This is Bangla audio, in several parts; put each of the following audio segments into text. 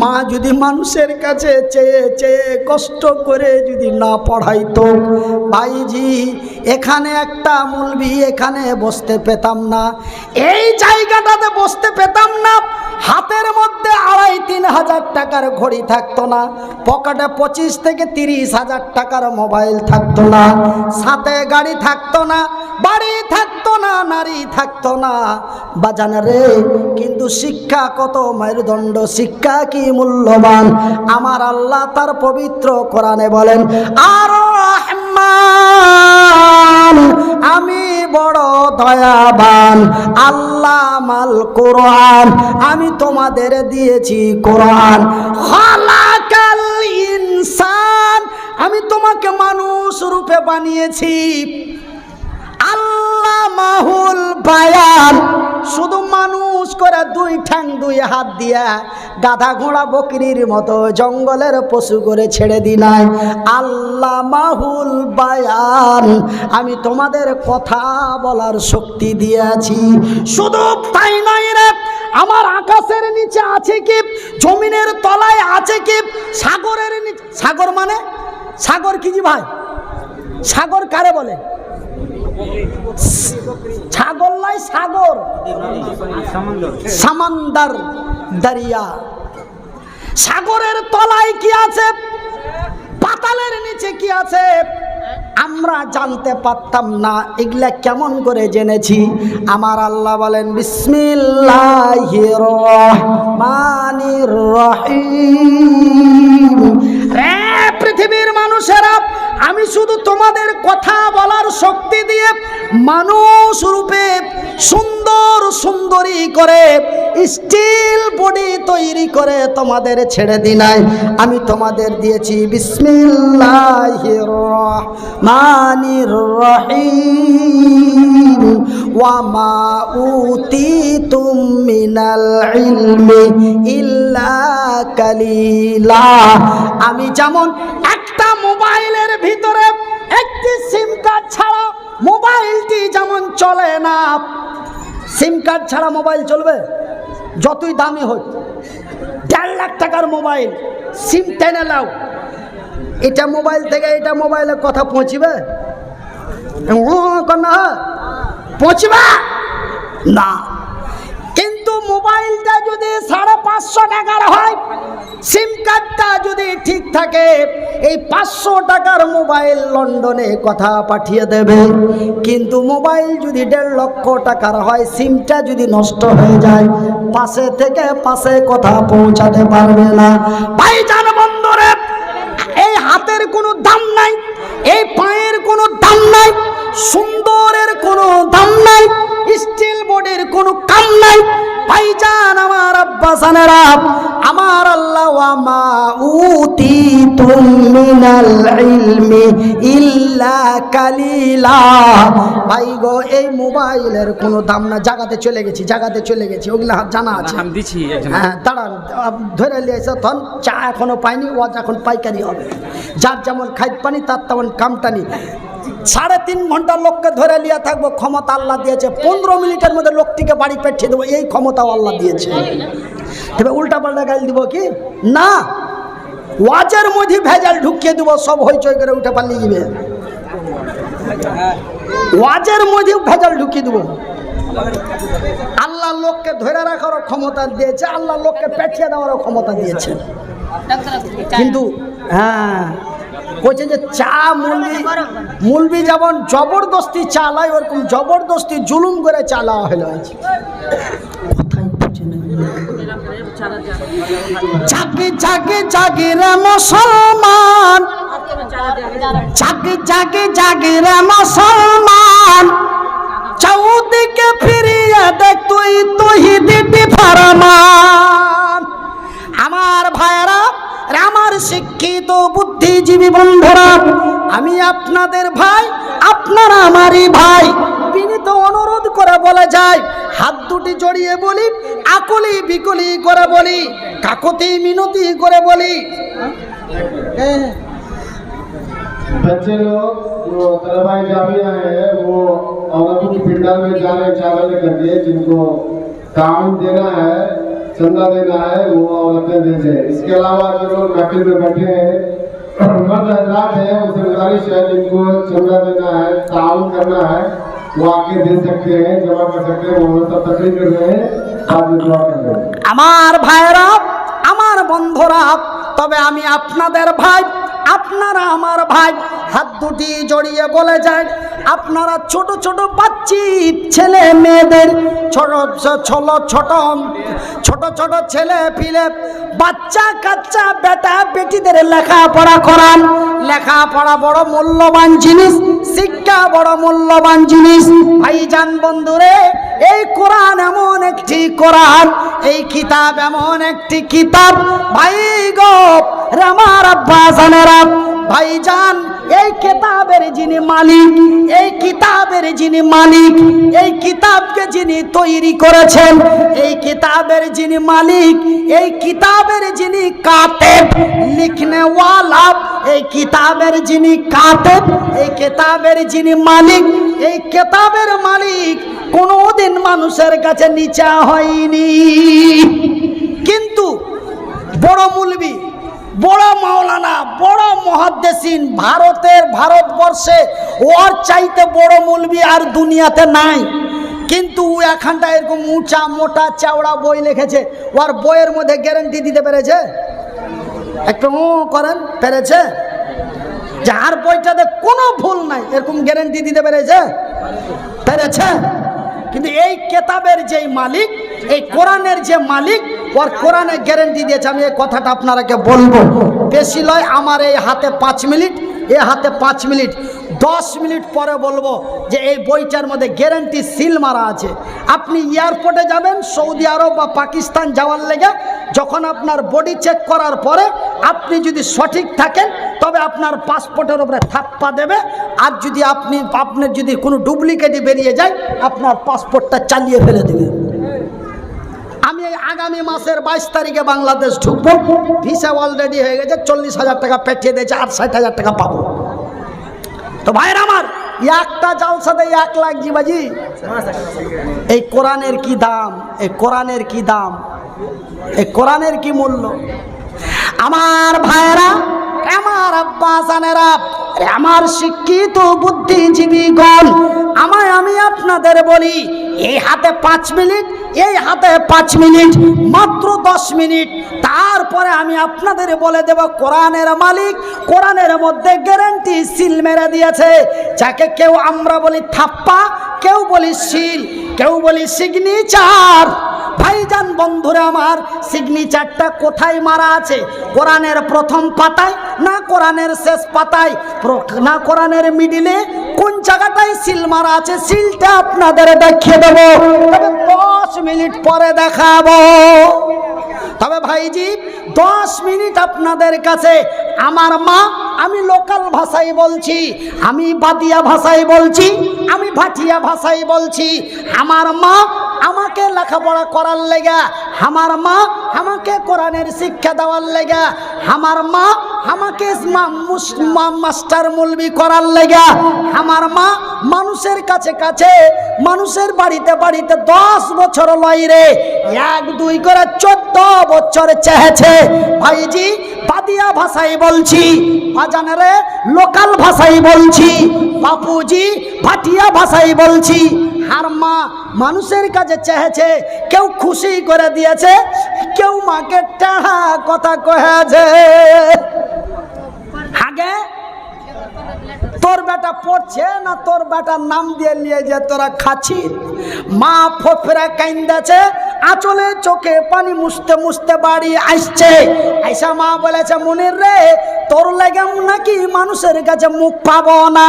মা যদি মানুষের কাছে চেয়ে চেয়ে কষ্ট করে যদি না পড়াইতো, ভাইজি, এখানে একটা মুলবি, এখানে বসতে পেতাম না। এই জায়গাটাতে বসতে পেতাম না, হাতের মধ্যে আড়াই তিন হাজার টাকার ঘড়ি থাকতো না, পকেটে পঁচিশ থেকে তিরিশ হাজার টাকার মোবাইল থাকতো না, সাথে গাড়ি থাকতো না, বাড়ি থাকতো না, নারী থাকতো না। বাজান রে, কিন্তু শিক্ষা কত মেরুদণ্ড শিক্ষা কি মূল্যবান? আমার আল্লাহ তার পবিত্র কোরআনে বলেন, আর আমি বড় দয়াবান, আল্লাহ মাল কোরআন, আমি তোমাদের দিয়েছি কোরআন। খালাকাল ইনসান, আমি তোমাকে মানুষ রূপে বানিয়েছি। আল্লাহ মাহুল বায়ান। শুধু মানুষ করে দুই ঠ্যাং, দুই হাত দিয়া গাধা ঘোড়া বকরির মতো জঙ্গলের পশু করে ছেড়ে দিনাই আল্লাহ মাহুল বায়ান, আমি তোমাদের কথা বলার শক্তি দিয়েছি। শুধু তাই নয় রে, আমার আকাশের নিচে আছে কি? জমিনের তলায় আছে কি? সাগরের নিচে সাগর মানে? সাগর কি জি ভাই? সাগর কারে বলে? ছাগল নাই, সাগর। সামান্দার দারিয়া। সাগরের তলায় কি আছে? পাতালের নিচে কি আছে? আমরা জানতে পারতাম না, এগুলা কেমন করে জেনেছি। আমার আল্লাহ বলেন বিসমিল্লাহির রহিম। রে পৃথিবীর মানুষেরা আমি শুধু তোমাদের কথা বলার শক্তি দিয়ে মানুষ রূপে সুন্দর সুন্দরী করে স্টিল বডি তৈরি করে তোমাদের ছেড়ে দিনাই আমি তোমাদের দিয়েছি ইলমি ইল্লা কালিলা। আমি যেমন একটা মোবাইলের ভিতরে একটি সিম কার্ড ছাড়া মোবাইলটি যেমন চলে না, সিম কার্ড ছাড়া মোবাইল চলবে? যতই দামি হোক, দেড় লাখ টাকার মোবাইল, সিম টেনে নাও। এটা মোবাইল থেকে এটা মোবাইলে কথা পৌঁছিবে? পৌঁছবে? না। কিন্তু মোবাইলটা যদি সাড়ে পাঁচশো টাকার হয়, সিম কার্ডটা যদি ঠিক থাকে এই পাঁচশো টাকার মোবাইল লন্ডনে কথা পাঠিয়ে দেবে। কিন্তু মোবাইল যদি দেড় লক্ষ টাকার হয়, সিমটা যদি নষ্ট হয়ে যায়, পাশে থেকে পাশে কথা পৌঁছাতে পারবে না। ভাইজান বন্ধুরে, এই হাতের কোনো দাম নাই, এই পায়ের কোনো দাম নাই, সুন্দরের কোনো দাম নাই। স্টিল বোর্ডের কোনো কাম নাই। ভাইজান আমার আব্বা আব্বাসানেরা আমার আল্লাহ আমা উতি মিনাল ইলমি ইল্লা কালিলা। ভাই গো এই মোবাইলের কোনো দাম না। জায়গাতে চলে গেছি জায়গাতে চলে গেছি। ওগুলা জানা আছে। নাম দিছি হ্যাঁ দাঁড়ান ধরে নিয়েছে তখন চা এখনও পাইনি ও এখন পাইকারি হবে। যার যেমন খাইত পানি তার তেমন কামটানি সাড়ে তিন ঘণ্টা লোককে ধরে নিয়ে থাকব ক্ষমতা আল্লাহ দিয়েছে। পনেরো মিনিটের মধ্যে লোকটিকে বাড়ি পেঠিয়ে দেবো এই ক্ষমতাও আল্লাহ দিয়েছে। তবে উল্টা পাল্টা গাইল দিব কি? না ওয়াজের মধ্যে ভেজাল ঢুকিয়ে দেবো সব হইচই করে উঠে পাল্লি যাবে। ওয়াজের মধ্যে ভেজাল ঢুকিয়ে দেবো। আল্লাহ লোককে ধরে রাখারও ক্ষমতা দিয়েছে আল্লাহ লোককে পেঠিয়ে দেওয়ারও ক্ষমতা দিয়েছে। কিন্তু হ্যাঁ বলছে যে চা মুলবি মুলবি যেমন জবরদস্তি চালায় ওরকম জবরদস্তি জুলুম করে চালা হলো জাগে জাগে জাগে রে মুসলমান। জাগে জাগে জাগে রে মুসলমান। চৌদিকে ফিরিয়ে দেখ তুই তুই দিবি ফরমান। আমার ভাইরা আর আমার শিক্ষিত বুদ্ধিজীবী বন্ধুরা আমি আপনাদের ভাই আপনারা আমারই ভাই বিনীত অনুরোধ করে বলে যায় হাত দুটি জড়িয়ে বলি আকুলি বিকুলি করে বলি কাকতি মিনতি করে বলি बच्चे लोग जो तलबाई जामिया है वो औरतों की पिंडा में जा रहे चावल करके जिनको ताउन देना है चंदा देना है वो औरतें दे दे इसके अलावा जो लोग महफिल में बैठे हैं मर्द हजरात हैं उनसे गुजारिश है जिनको चंदा देना है ताउन करना है वो आके दे सकते हैं जमा कर सकते हैं वो सब तकलीफ कर रहे हैं बाद में दुआ कर रहे हैं আমার ভাইরা আমার বন্ধুরা তবে আমি আপনাদের ভাই আপনারা আমার ভাই, হাত দুটি জড়িয়ে বলে যায়, আপনারা ছোট ছোট বাচ্চি, ছেলে মেয়েদের, ছোট ছোট ছোট ছোট ছোট ছেলে পিলে, বাচ্চা কাচ্চা বেটা বেটিদের লেখাপড়া করান। লেখাপড়া বড় মূল্যবান জিনিস, শিক্ষা বড় মূল্যবান জিনিস। ভাইজান বন্ধুরে, এই কোরআন এমন একটি কোরআন, এই কিতাব এমন একটি কিতাব। ভাই গো রামার আব্বা ভাইজান, এই কিতাবের যিনি মালিক, এই কিতাবের যিনি মালিক, এই কিতাবকে যিনি তৈরি করেছেন, এই কিতাবের যিনি মালিক, এই কিতাবের যিনি কাতেব, লিখনে ওয়ালা, এই কিতাবের যিনি কাতেব, এই কিতাবের যিনি মালিক, এই কিতাবের মালিক কোনোদিন মানুষের কাছে নিচা হয়নি। কিন্তু বড় মুলবি বড় মাওলানা, বড় মহাদ্দেশিন, ভারতের ভারতবর্ষে ওর চাইতে বড় মুলবি আর দুনিয়াতে নাই। কিন্তু ও এখানটা এরকম উঁচা, মোটা, চাওড়া বই লিখেছে। ওর বইয়ের মধ্যে গ্যারেন্টি দিতে পেরেছে? একটু করেন, পেরেছে? যার বইটাতে কোনো ভুল নাই, এরকম গ্যারেন্টি দিতে পেরেছে? পেরেছে? কিন্তু এই কেতাবের যেই মালিক, এই কোরআনের যে মালিক ওর কোরআনে গ্যারেন্টি দিয়েছে, আমি এই কথাটা আপনারাকে বলব। বেশি লয় আমার এই হাতে পাঁচ মিনিট, এ হাতে পাঁচ মিনিট। দশ মিনিট পরে বলব যে এই বইটার মধ্যে গ্যারেন্টি সিল মারা আছে। আপনি এয়ারপোর্টে যাবেন, সৌদি আরব বা পাকিস্তান যাওয়ার লেগে, যখন আপনার বডি চেক করার পরে আপনি যদি সঠিক থাকেন, তবে আপনার পাসপোর্টের উপরে থাপ্পা দেবে। আর যদি আপনি, আপনার যদি কোনো ডুপ্লিকেটই বেরিয়ে যায়, আপনার পাসপোর্টটা চালিয়ে ফেলে দেবে। আমি আগামী মাসের বাইশ তারিখে বাংলাদেশ ঢুকবো। ভিসা অলরেডি হয়ে গেছে, চল্লিশ হাজার টাকা পেঠিয়ে দিয়েছে, আর ষাট হাজার টাকা পাবো। তো ভাইয়ের আমার, একটা জালসাতে এক লাখ জিবাজি এই কোরআনের কি দাম? এই কোরআনের কি দাম? এই কোরআনের কি মূল্য? আমার ভাইয়েরা আমার আব্বা জানেরা আমার শিক্ষিত বুদ্ধিজীবী গণ আমায় আমি আপনাদের বলি, এই হাতে পাঁচ মিনিট, এই হাতে পাঁচ মিনিট, মাত্র দশ মিনিট, তারপরে আমি আপনাদের বলে দেব কোরআনের মালিক, কোরআনের মধ্যে গ্যারেন্টি সিল মেরে দিয়েছে, যাকে কেউ আমরা বলি থাপ্পা, কেউ বলি সিল কেউ বলি সিগনেচার ভাইজান বন্ধুরা আমার সিগনেচারটা কোথায় মারা আছে? কোরআনের প্রথম পাতায় না কোরআনের শেষ পাতায়? না কোরআনের মিডিলে কোন জায়গাটায় সিল মারা আছে? সিলটা আপনাদের দেখিয়ে দেবো। দশ মিনিট পরে দেখাবো। তবে ভাইজি, দশ মিনিট আপনাদের কাছে। আমার মা, আমি লোকাল ভাষায় বলছি, আমি বাদিয়া ভাষায় বলছি, আমি ভাটিয়া ভাষায় বলছি। আমার মা আমাকে লেখাপড়া করার লেগা, আমার মা আমাকে কোরআনের শিক্ষা দেওয়ার লেগা, আমার মা আমাকে মাস্টার মুলবি করার লেগা, আমার মা মানুষের কাছে কাছে, মানুষের বাড়িতে বাড়িতে দশ বছর লইরে এক, দুই করে চোদ্দ বছর চেহেছে ভাইজি, বাদিয়া ভাষায় বলছি বাজানারে লোকাল ভাষায় বলছি, বাপুজি, ভাটিয়া ভাষায় বলছি আর মা মানুষের কাছে চেয়েছে, কেউ খুশি করে দিয়েছে, কেউ মাকে টাহা কথা কহেছে আগে তোর বেটা পড়ছে না তোর বেটার নাম দিয়ে নিয়ে যে তোরা খাচ্ছি মা ফোফরা কাইন্দাছে আঁচলে চোখে পানি মুছতে মুছতে বাড়ি আসছে। আইসা মা বলেছে, মনির রে, তোর লেগে নাকি মানুষের কাছে মুখ পাবো না।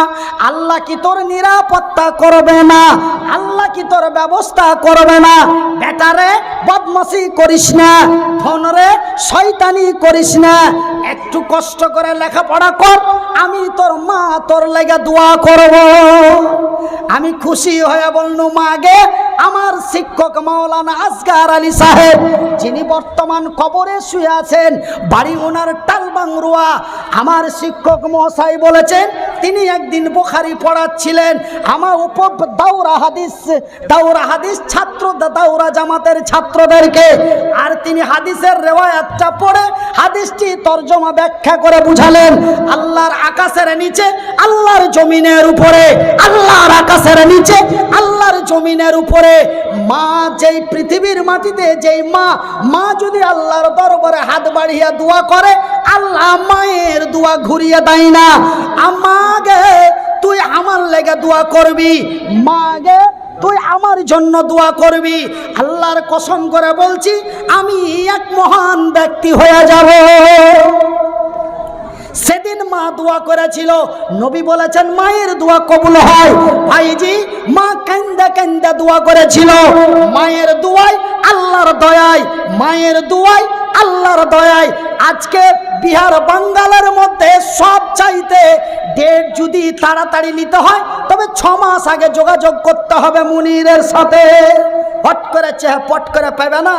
আল্লাহ কি তোর নিরাপত্তা করবে না? আল্লাহ কি তোর ব্যবস্থা করবে না? বেটারে বদমাসি করিস না। ফোনরে শয়তানি করিস না। একটু কষ্ট করে লেখাপড়া কর, আমি তোর মা তোর লেগে দোয়া করব। আমি খুশি হয়ে বলনু মাগে আমার শিক্ষক মাওলানা আসগার আলী সাহেব, যিনি বর্তমান কবরে শুয়ে আছেন, বাড়ি ওনার টালবাংরুয়া। আমার শিক্ষক মহাশয় বলেছেন, তিনি একদিন বোখারি পড়াচ্ছিলেন আমার উপর দাউরা হাদিস দাউরা হাদিস ছাত্র দাউরা জামাতের ছাত্রদেরকে। আর তিনি হাদিসের রেওয়ায়াতটা পড়ে হাদিসটি তর্জমা ব্যাখ্যা করে বুঝালেন, আল্লাহর আকাশের নিচে, আল্লাহর জমিনের উপরে আল্লাহর আকাশের নিচে আল্লাহর জমিনের উপরে, মা যেই পৃথিবীর মাটিতে, যেই মা মা যদি আল্লাহর দরবারে হাত বাড়িয়া দোয়া করে, আল্লাহ মায়ের দোয়া ঘুরিয়ে দেয় না। আমাকে তুই আমার লেগে দোয়া করবি মাগে তুই আমার জন্য দোয়া করবি। আল্লাহর কসম করে বলছি, আমি এক মহান ব্যক্তি হয়ে যাব। সেদিন মা দোয়া করেছিল। নবী বলেছেন, মায়ের দোয়া কবুল হয়। ভাইজি, মা কেন্দা কেন্দা দোয়া করেছিল। মায়ের দোয়ায় আল্লাহর দয়ায়, মায়ের দোয়ায় আল্লাহর দয়ায়। আজকে বিহার বাঙ্গালের মধ্যে সব চাইতে ডেট যদি তাড়াতাড়ি নিতে হয়, তবে ছ মাস আগে যোগাযোগ করতে হবে মুনিরের সাথে। হট করে চেহে পট করে পাবে না।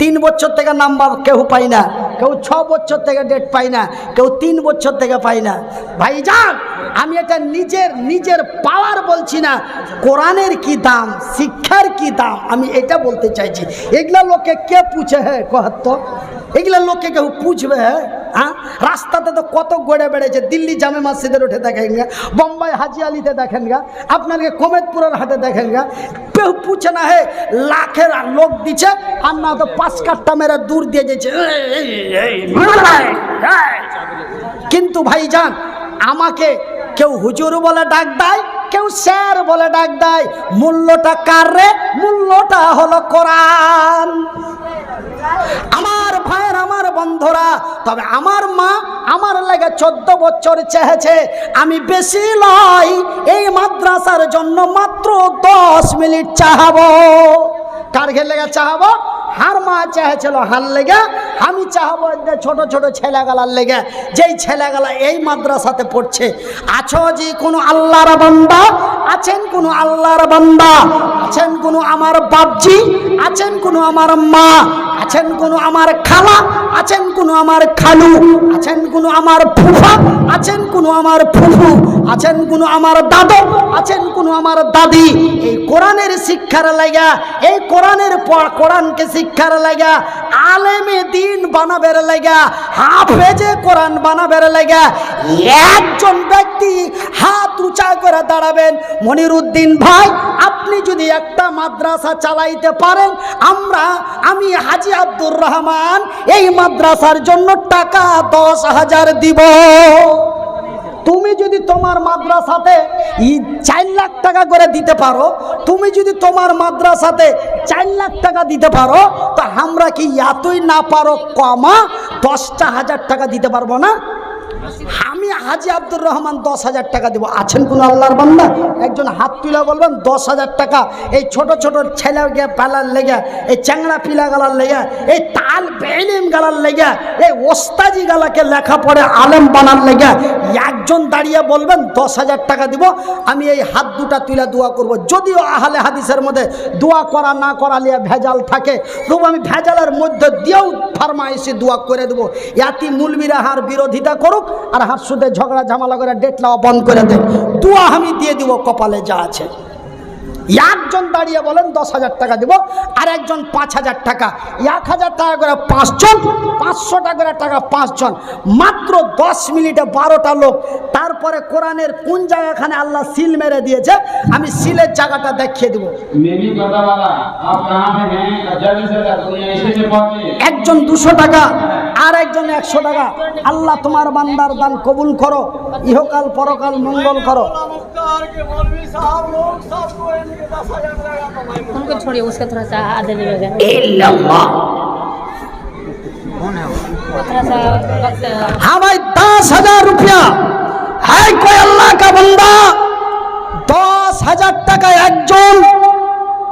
তিন বছর থেকে নাম্বার কেউ পাই না। কেউ ছ বছর থেকে ডেট পাই না, কেউ তিন বছর থেকে পাই না। ভাই যান আমি এটা নিজের নিজের পাওয়ার বলছি না, কোরআনের কি দাম, শিক্ষার কি দাম, আমি এটা বলতে চাইছি। এগুলা লোকে কে পুছে? হ্যাঁ কহাত্ত এগুলা লোকে কেউ পুছবে হ্যাঁ রাস্তাতে তো কত গড়ে বেড়েছে, দিল্লি জামে মসজিদের উঠে দেখেন গা, বোম্বাই হাজি আলিতে দেখেন গা, আপনাকে কোমেদপুরের হাটে দেখেন গা। কেউ পুছে না, হে, লাখের লোক দিচ্ছে, আর না তো পাঁচ কাঠটা মেরে দূর দিয়ে যেছে কিন্তু ভাইজান, আমাকে কেউ হুজুর বলে ডাক দেয়, কেউ স্যার বলে ডাক দেয়, মূল্যটা কার রে? মূল্যটা হলো কোরআন। আমার বন্ধুরা, তবে আমার মা আমার লাগে চোদ্দ বছর চেয়েছে। আমি বেশি লয় এই মাদ্রাসার জন্য মাত্র দশ মিনিট চাহাবো। কার ঘের লেগে চাহাবো? হার মা চেয়েছিল হার লেগে, আমি চাহাবো ছোট ছোট ছেলেগালার লেগে। যেই ছেলেগালা এই মাদ্রাসাতে পড়ছে, আছো যে কোনো আল্লাহর বান্দা? আছেন কোনো আল্লাহর বান্দা? আছেন কোনো আমার বাপজি? আছেন কোনো আমার মা? আছেন কোনো আমার খালা? আছেন কোনো আমার খালু, আছেন কোনো আমার ফুফা, আছেন কোনো আমার ফুফু, আছেন কোনো আমার দাদু, আছেন কোনো আমার দাদি। এই কোরআনের শিক্ষার লাগা, এই কোরআনের কোরআনকে শিক্ষার লাগা, আলেমে দিন বানাবের লাগা, হাফেজে কোরআন বানাবের লাগা, একজন ব্যক্তি হাত উঁচা করে দাঁড়াবেন। মনিরুদ্দিন ভাই, আপনি যদি একটা মাদ্রাসা চালাইতে পারেন, আমরা, আমি হাজি আব্দুর রহমান, এই মাদ্রাসার জন্য টাকা দশ হাজার দিব। তুমি যদি তোমার মাদ্রাসাতে চার লাখ টাকা করে দিতে পারো, তুমি যদি তোমার মাদ্রাসাতে চার লাখ টাকা দিতে পারো, তা আমরা কি এতই না পারো কমা দশটা হাজার টাকা দিতে পারব না? আমি হাজি আব্দুর রহমান দশ হাজার টাকা দেবো। আছেন কোন আল্লাহর বান্দা? একজন হাত তুলে বলবেন, দশ হাজার টাকা। এই ছোট ছোট ছেলে পালার লেগে, এই চ্যাংড়া পিলা গালার লেগে, এই তাল বেলিম গালার লেগে, এই ওস্তাজি গালাকে লেখা পড়ে আলেম বানার লেগে একজন দাঁড়িয়ে বলবেন, দশ হাজার টাকা দিব। আমি এই হাত দুটা তুলে দোয়া করব। যদিও আহলে হাদিসের মধ্যে দোয়া করা না করা লিয়ে ভেজাল থাকে, তবু আমি ভেজালের মধ্যে দিয়েও ফার্মাইসি দোয়া করে দেবো। ইয়াতি মুলবিরা হার বিরোধিতা করুক আর হার সুদে ঝগড়া ঝামালা করে ডেট লাও বন্ধ করে দেন দুয়া আমি দিয়ে দিব কপালে যা আছে। একজন দাঁড়িয়ে বলেন দশ হাজার টাকা দেব আর একজন পাঁচ হাজার টাকা। এক হাজার টাকা করে পাঁচজন পাঁচশো টাকা করে টাকা পাঁচজন। মাত্র দশ মিনিটে বারোটা লোক। তারপরে কোরআনের কোন জায়গাখানে আল্লাহ সিল মেরে দিয়েছে আমি সিলের জায়গাটা দেখিয়ে দেবো। একজন দুশো টাকা। আর একজন একশো টাকা আল্লাহ তোমার বান্দার দান কবুল করো ইহকাল পরকাল মঙ্গল করো उनको छोड़िए उसका थोड़ा सा आधे लगेगा वो थोड़ा सा वक्त हाँ भाई दस हजार रुपया है कोई अल्लाह का बंदा দশ হাজার টাকা একজন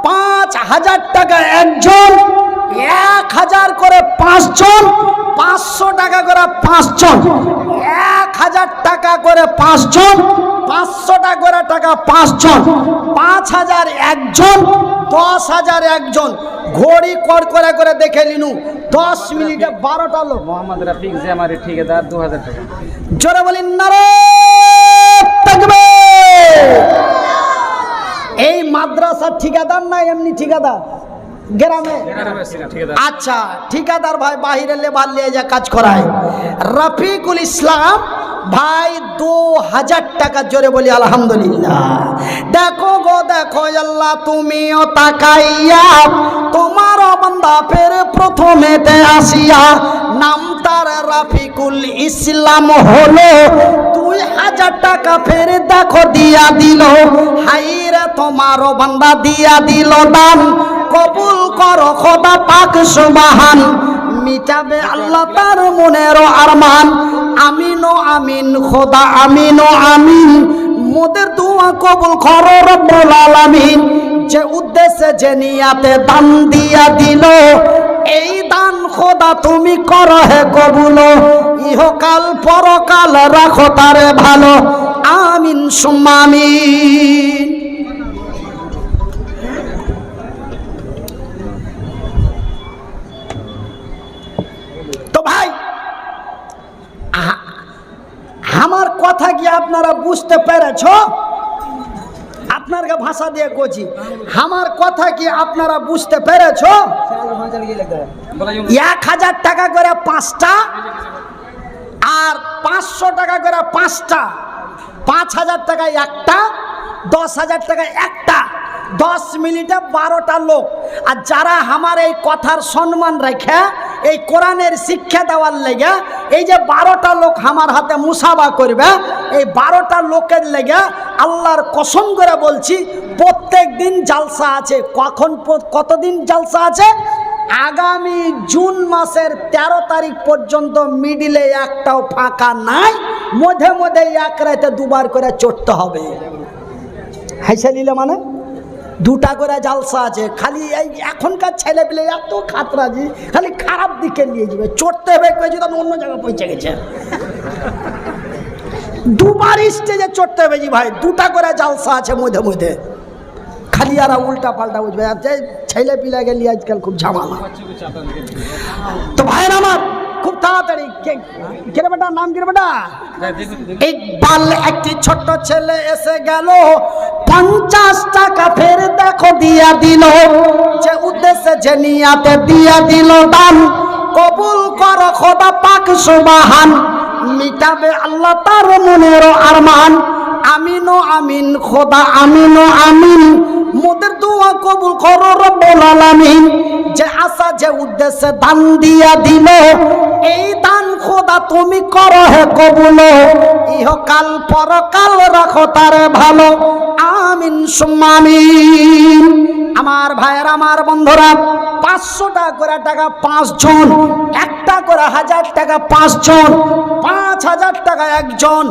পাঁচ হাজার টাকা একজন এক হাজার করে পাঁচজন পাঁচশো টাকা করে পাঁচজন এক হাজার টাকা করে পাঁচজন পাঁচশো টাকা করে টাকা পাঁচজন পাঁচ হাজার একজন দশ হাজার একজন। ঘড়ি কর করে করে দেখে নিনু দশ মিনিটে বারোটা লোক। মোহাম্মদ রাফিক যে আমার ঠিকাদার দু হাজার টাকা। জোরে বলিন নারে এই মাদ্রাসার ঠিকাদার না এমনি ঠিকাদার? গ্রামে? আচ্ছা ঠিকাদার ভাই বাহিরে লেবার নিয়ে যা কাজ করায়। রফিকুল ইসলাম ভাই দু হাজার টাকা জোরে বলি আলহামদুলিল্লাহ। দেখো গো দেখো আল্লাহ তুমিও তাকাইয়া তোমার বান্দা ফের প্রথমেতে আসিয়া নাম তার রাফিকুল ইসলাম হলো দুই হাজার টাকা ফের দেখো দিয়া দিল হাইরে তোমার বান্দা দিয়া দিল দান। কবুল করো, খোদা পাক সুবাহান। মিটাবে আল্লাহ তার মনের আরমান। আমিন ও আমিন, খোদা আমিন ও আমিন। মোদের দোয়া কবুল করো, রব্বুল আলামিন। যে উদ্দেশ্যে, যে নিয়াতে দান দিয়া দিল, এই দান খোদা তুমি করো হে কবুল। ইহকাল পরকাল রাখো তারে ভালো। আমিন সুম্মা আমিন তো ভাই আ- আমার কথা কি আপনারা বুঝতে পেরেছ? আপনারকে ভাষা দিয়ে কছি আমার কথা কি আপনারা বুঝতে পেরেছ? এক হাজার টাকা করে পাঁচটা আর পাঁচশো টাকা করে পাঁচটা। পাঁচ হাজার টাকা একটা, দশ হাজার টাকা একটা। দশ মিনিটে বারোটা লোক। আর যারা আমার এই কথার সম্মান রেখে এই কোরআনের শিক্ষা দেওয়ার লেগে এই যে বারোটা লোক আমার হাতে মুসাবা করবে, এই বারোটা লোকের লেগে আল্লাহর কসম করে বলছি, প্রত্যেক দিন জালসা আছে। কখন কতদিন জালসা আছে? আগামী জুন মাসের ১৩ তারিখ পর্যন্ত মিডিলে একটাও ফাঁকা নাই। মধ্যে মধ্যে এক রাতে দুবার করে চড়তে হবে। হাইসা নিলে মানে? দুটা করে জালসা আছে, খালি এই এখনকার ছেলে পেলে এত খাতরাজি, খালি খারাপ দিকে নিয়ে যাবে। চড়তে হবে কয়েছে তখন অন্য জায়গায় পৌঁছে গেছে। দুবার স্টেজে চড়তে হবে জি ভাই, দুটা করে জালসা আছে মধ্যে মধ্যে। খালি আর উল্টা পাল্টা বুঝবে আর যে ছেলে পিলা গেলি আজকাল খুব ঝামেলা। তো ভাইয়ের আমার খুব তাড়াতাড়ি। কে- কে রে বেটা? নাম কি রে বেটা? ইকবাল, একটি ছোট্ট ছেলে এসে গেল। পঞ্চাশ টাকা ফের দেখো দিয়া দিল। যে উদ্দেশ্যে যে নিয়াতে দিয়া দিল দান। কবুল কর খোদা পাক সুবাহান। মিটাবে আল্লাহ তার মনের আরমান। আমিন আমিন, খোদা আমিন আমিন। মোদের দোয়া কবুল করো রব্বুল আলামিন। যে আশা, যে উদ্দেশ্যে দান দিয়া দিল। এই দান খোদা তুমি করো হে কবুল। ইহকাল পরকাল রাখো তারে ভালো। আমিন সুম্মা আমার ভাইয়ের, আমার বন্ধুরা পাঁচশো টাকা করে টাকা পাঁচজন একটা করে হাজার টাকা পাঁচজন পাঁচ হাজার টাকা একজন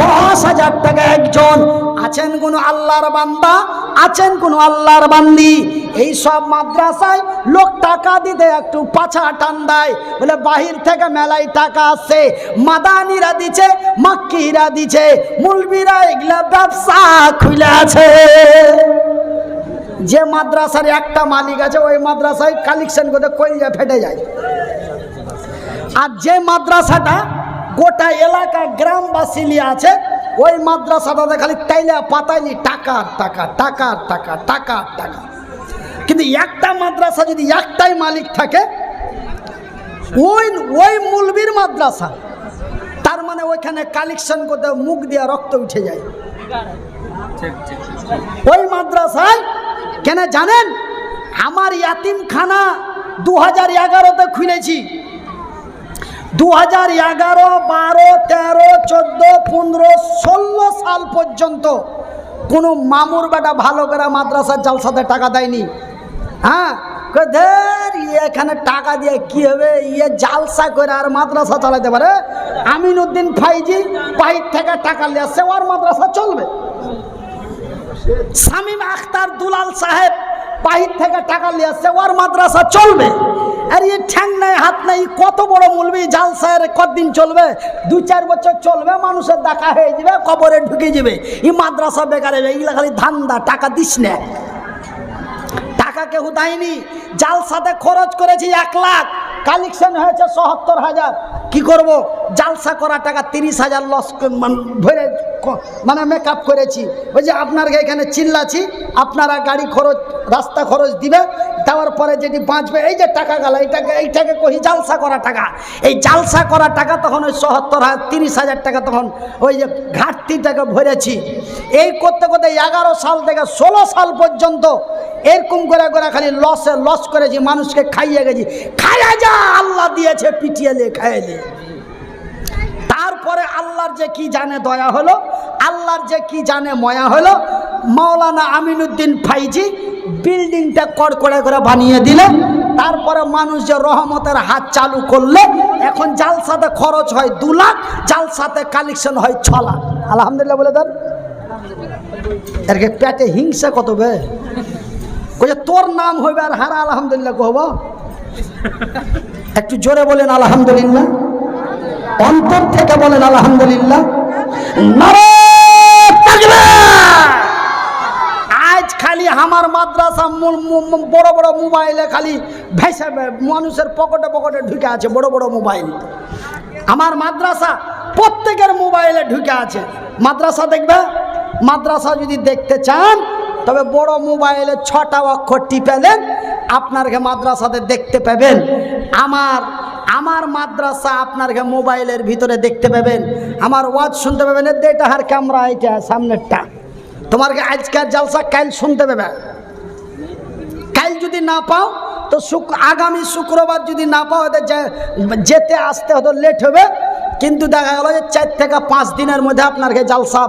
দশ হাজার টাকা একজন। আছেন কোন আল্লাহর বান্দা? আছেন কোন আল্লাহর বান্দি? এই সব মাদ্রাসায় লোক টাকা দিতে একটু পাছা টান দেয় বলে বাহির থেকে মেলায় টাকা আসছে। মাদানিরা দিছে, মাক্কিরা দিছে। মুলবিরা এগুলা ব্যবসা খুলে আছে। যে মাদ্রাসার একটা মালিক আছে, ওই মাদ্রাসায় কালেকশন করতে কইলে ফেটে যায়। আর যে মাদ্রাসাটা গোটা এলাকা গ্রামবাসী নিয়ে আছে। ওই মাদ্রাসাটাতে খালি তাইলে পাতাইলি টাকা আর টাকা টাকা আর টাকা টাকা আর টাকা। কিন্তু একটা মাদ্রাসা যদি একটাই মালিক থাকে ওই ওই মুলবির মাদ্রাসা তার মানে ওইখানে কালেকশন করতে মুখ দিয়ে রক্ত উঠে যায়। ওই মাদ্রাসায় কেন জানেন? আমার ইয়াতিমখানা দু হাজার এগারোতে খুলেছি। দু হাজার এগারো, বারো, তেরো, চোদ্দ, পনেরো, ষোলো সাল পর্যন্ত কোনো মামুর বেটা ভালো করে মাদ্রাসার জালসাতে টাকা দেয়নি। হ্যাঁ? ধের ইয়ে এখানে টাকা দিয়ে কি হবে? ইয়ে জালসা করে আর মাদ্রাসা চালাতে পারে? আমিনুদ্দিন ফাইজি পাইপ থেকে টাকা নিয়ে আসছে, ওর মাদ্রাসা চলবে। শামীম আখতার দুলাল সাহেব বাহির থেকে টাকা নিয়ে আসছে, ওর মাদ্রাসা চলবে। আর এই ঠ্যাং নাই, হাত নাই, কত বড় মুলবি, জাল সাহের কতদিন চলবে? দু চার বছর চলবে, মানুষের দেখা হয়ে যাবে, কবরে ঢুকে যাবে। এই মাদ্রাসা বেকার হবে এগুলা খালি ধান্দা, টাকা দিস না। টাকা কেউ দেয়নি। জালসাতে খরচ করেছি এক লাখ, কালেকশন হয়েছে সত্তর হাজার। কি করব? জালসা করা টাকা তিরিশ হাজার লস ভরে ক- মানে মেকআপ করেছি। ওই যে আপনার এখানে চিল্লাছি আপনারা গাড়ি খরচ, রাস্তা খরচ দিবে, দেওয়ার পরে যেটি বাঁচবে, এই যে টাকা গেল, এইটাকে এইটাকে কহি জালসা করা টাকা। এই জালসা করা টাকা তখন ওই সত্তর হাজার, তিরিশ হাজার টাকা তখন ওই যে ঘাটতিটাকে ভরেছি। এই করতে করতে এগারো সাল থেকে ষোলো সাল পর্যন্ত এরকম করে করে খালি লসে লস করেছি, মানুষকে খাইয়ে গেছি। খাইয়া যা, আল্লাহ দিয়েছে, পিটিয়ে খাইয়ে তারপরে আল্লাহর যে কি জানে দয়া হলো, আল্লাহর যে কি জানে ময়া হলো, মাওলানা আমিনুদ্দিন ফাইজি বিল্ডিংটা কড়কড়ে করে বানিয়ে দিলে, তারপরে মানুষ যে রহমতের হাত চালু করলে, এখন জালসাতে খরচ হয় দু লাখ, জালসাতে কালেকশন হয় ছ লাখ। আলহামদুলিল্লাহ বলে দেন। পেটে হিংসা কত বে? কইছে তোর নাম হইবে আর হারা, আলহামদুলিল্লাহ কহব। একটু জোরে বলেন, আলহামদুলিল্লাহ। অন্তর থেকে বলেন, আলহামদুলিল্লাহ। আজ খালি আমার মাদ্রাসা বড় বড় মোবাইলে খালি ভেসে মানুষের পকেটে পকেটে ঢুকে আছে, বড় বড় মোবাইল। আমার মাদ্রাসা প্রত্যেকের মোবাইলে ঢুকে আছে। মাদ্রাসা দেখবে? মাদ্রাসা যদি দেখতে চান, তবে বড় মোবাইলে ছটা অক্ষর টিপেলেন আপনারকে মাদ্রাসাতে দেখতে পাবেন। আমার আমার মাদ্রাসা আপনারকে মোবাইলের ভিতরে দেখতে পাবেন। আমার ওয়াজ শুনতে পাবেন এটা হার ক্যামেরা এটা সামনেরটা। তোমারকে আজকের জালসা কাল শুনতে পাবে। কাল যদি না পাও, তো শুক, আগামী শুক্রবার যদি না পাও যেতে আসতে হয়তো লেট হবে। কিন্তু দেখা গেল যে চার থেকে পাঁচ দিনের মধ্যে আপনার জালসা